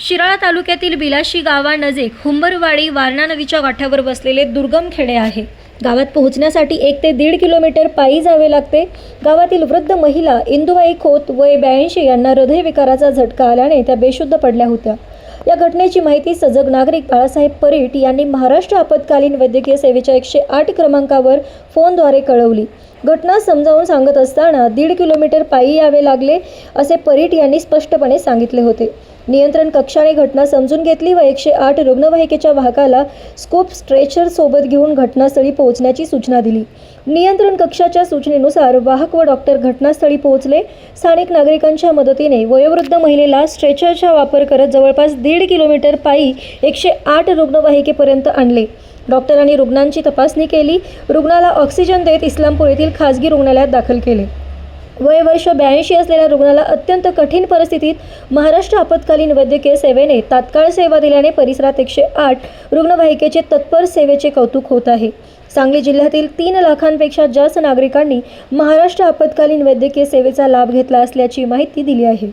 शिराळा तालुक्यातील बिलाशी गावानजीक हुंबरवाडी वारणा नदीच्या काठावर बसलेले दुर्गम खेडे आहे. गावात पोहोचण्यासाठी एक ते दीड किलोमीटर पायी जावे लागते. गावातील वृद्ध महिला इंदुबाई खोत वय ब्याऐंशी यांना हृदयविकाराचा झटका आल्याने त्या बेशुद्ध पडल्या होत्या. या घटनेची माहिती सजग नागरिक बाळासाहेब परीट यांनी महाराष्ट्र आपत्कालीन वैद्यकीय सेवेच्या एकशे आठ क्रमांकावर फोनद्वारे कळवली. घटना समजावून सांगत असताना दीड किलोमीटर पायी यावे लागले असे परीट यांनी स्पष्टपणे सांगितले होते. नियंत्रण कक्षाने घटना समजून घेतली व एकशे आठ रुग्णवाहिकेच्या वाहकाला स्कोप स्ट्रेचर सोबत घेऊन घटनास्थळी पोहोचण्याची सूचना दिली. नियंत्रण कक्षाच्या सूचनेनुसार वाहक व डॉक्टर घटनास्थळी पोहोचले. स्थानिक नागरिकांच्या मदतीने वयोवृद्ध महिलेला स्ट्रेचरचा वापर करत जवळपास दीड किलोमीटर पायी एकशे आठ रुग्णवाहिकेपर्यंत आणले. डॉक्टरांनी रुग्णांची तपासणी केली. रुग्णाला ऑक्सिजन देत इस्लामपूर येथील खासगी रुग्णालयात दाखल केले. वय वर्ष ब्याऐंशी असलेल्या रुग्णाला अत्यंत कठीण परिस्थितीत महाराष्ट्र आपत्कालीन वैद्यकीय सेवेने तात्काळ सेवा दिल्याने परिसरात एकशे आठ रुग्णवाहिकेचे तत्पर सेवेचे कौतुक होत आहे. सांगली जिल्ह्यातील तीन लाखांपेक्षा जास्त नागरिकांनी महाराष्ट्र आपत्कालीन वैद्यकीय सेवेचा लाभ घेतला असल्याची माहिती दिली आहे.